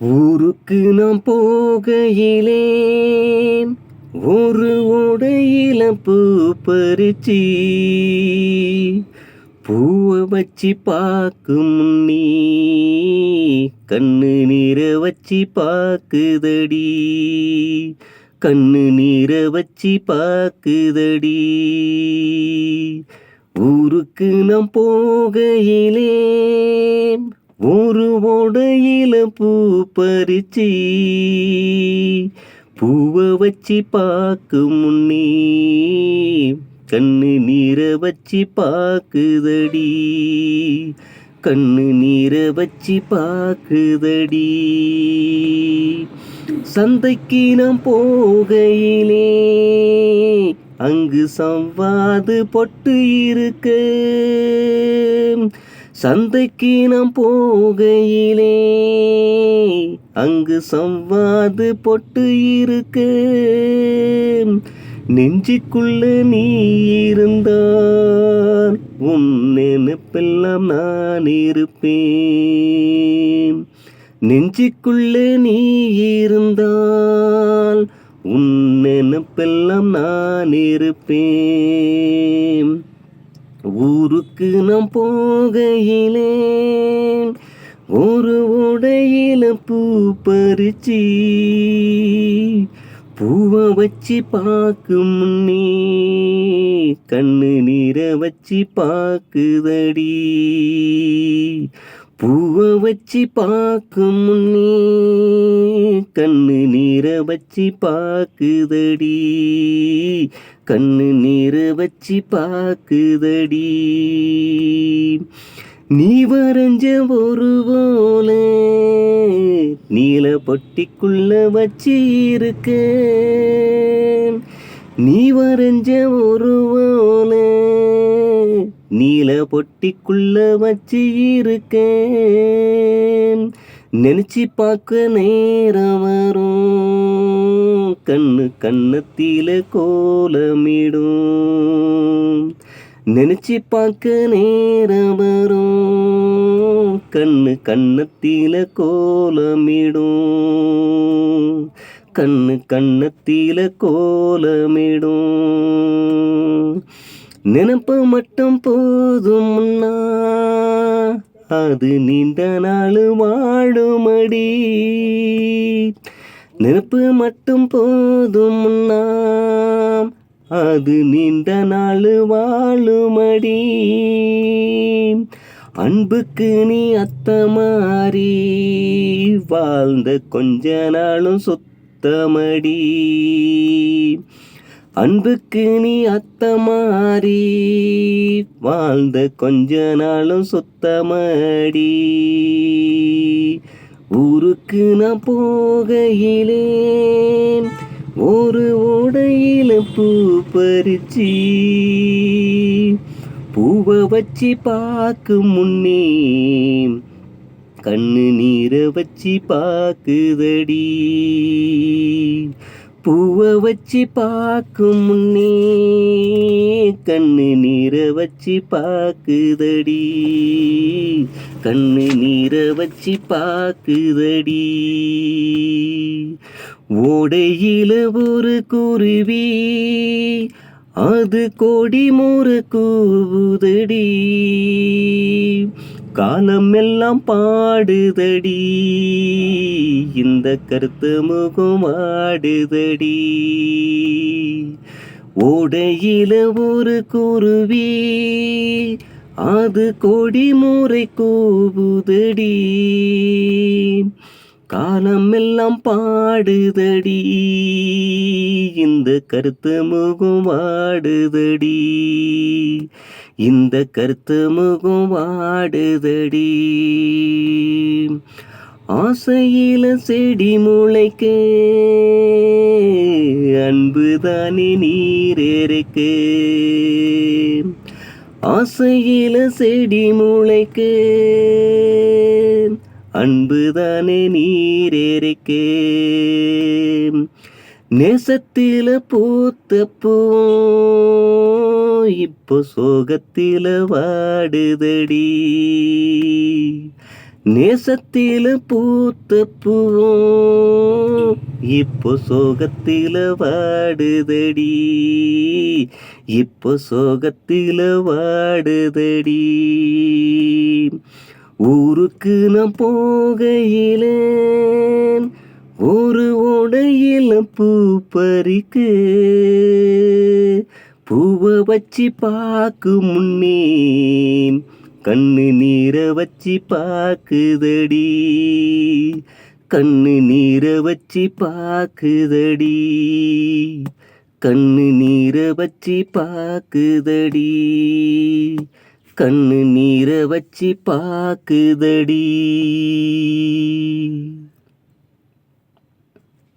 ஊருக்கு நாம் போகையிலே ஒரு உடையில பூ பறிச்சி பூவை வச்சு பார்க்கும் நீ கண்ணு நீர வச்சு பார்க்குதடி கண்ணு நீர வச்சு பார்க்குதடி. ஊருக்கு நாம் போகையிலே ஒரு உடையில பூ பறிச்சி பூவை வச்சு பார்க்கு முன்னே கண்ணு நீர வச்சு பார்க்குதடி கண்ணு நீர வச்சு பார்க்குதடி. சந்தைக்கு நாம் போகையிலே அங்கு சவ்வாது பொட்டு இருக்கு. சந்தைக்கு நாம் போகையிலே அங்கு சவ்வாது பொட்டு இருக்கு. நெஞ்சுக்குள்ள நீ இருந்தால் உன் நினைப்பெல்லாம் நான் இருப்பேன். நெஞ்சுக்குள்ள நீ இருந்தால் உன் நினைப்பெல்லாம் நான் இருப்பேன். ஊருக்கு நாம் போகையிலே ஒரு உடையில பூ பறிச்சி பூவை வச்சு பார்க்கும் முன்னே கண்ணு நீரை வச்சு பார்க்குதடி. பூவை வச்சு பார்க்கும் முன்னே கண்ணு நீர வச்சு பார்க்குதடி. கண்ணு நீர வச்சு பார்க்குதடி. நீ வரைஞ்ச ஒரு போல நீல பொட்டிக்குள்ள வச்சு இருக்க. நீ வரைஞ்ச ஒரு போல நீல பொட்டிக்குள்ள வச்சு இருக்கேன் நினைச்சு பார்க்க நேரம் வரும். கண்ணு கண்ணத்தில கோலமிடும். நினைச்சு பார்க்க நேரம் வரும். கண்ணு கண்ணத்தில கோலமிடும். கண்ணு கண்ணத்தில கோலமிடும். நினப்பு மட்டும் போதும்னா அது நீண்ட நாள் வாழுமடி. நினப்பு மட்டும் போதும்னா அது நீண்ட நாள் வாழுமடி. அன்புக்கு நீ அத்த மாறி வாழ்ந்த கொஞ்ச நாளும் சுத்தமடி. அன்புக்கு நீ அத்த மாறி வாழ்ந்த கொஞ்ச நாளும் சுத்தமாடி. ஊருக்கு நான் போகையிலேன் ஒரு உடையில பூ பறிச்சி. பூவை வச்சு பார்க்கும் முன்னே கண்ணு நீரை வச்சு பார்க்குதடி. பூவை வச்சு பார்க்கும் முன்னே கண்ணு நீரை வச்சு பார்க்குதடி. கண்ணு நீரை வச்சு பார்க்குதடி. ஓடையில ஒரு குருவி அது கோடி முறு கூவுதடி. காலம் எல்லாம் பாடுதடி. இந்த கருத்து முகம் ஆடுதடி. ஓடையில ஒரு குருவி அது கொடி முறை கூவுதடி. காலம் எல்லாம் பாடுதடி. இந்த கருத்து முகம் வாடுதடி. இந்த கருத்து முகம் வாடுதடி. ஆசையில செடி முளைக்கு அன்புதானே நீரேருக்கு ஆசையில செடி முளைக்க அன்புதானே நீரேருக்கு நேசத்தில பூத்த பூ இப்போ சோகத்தில வாடுதடி. நேசத்தில பூத்த பூவும் இப்போ சோகத்தில வாடுதடி. இப்போ சோகத்தில வாடுதடி. ஊருக்கு நான் போகையிலேன் ஒரு உடையில பூ பறிக்கு பூவை வச்சு பார்க்கும் முன்னே கண்ணு நீரை வச்சு பார்க்குதடி கண்ணு நீரை வச்சு பார்க்குதடி கண்ணு நீரை வச்சு பார்க்குதடி. கண்ணு நீரை வச்சு பாக்குதடி.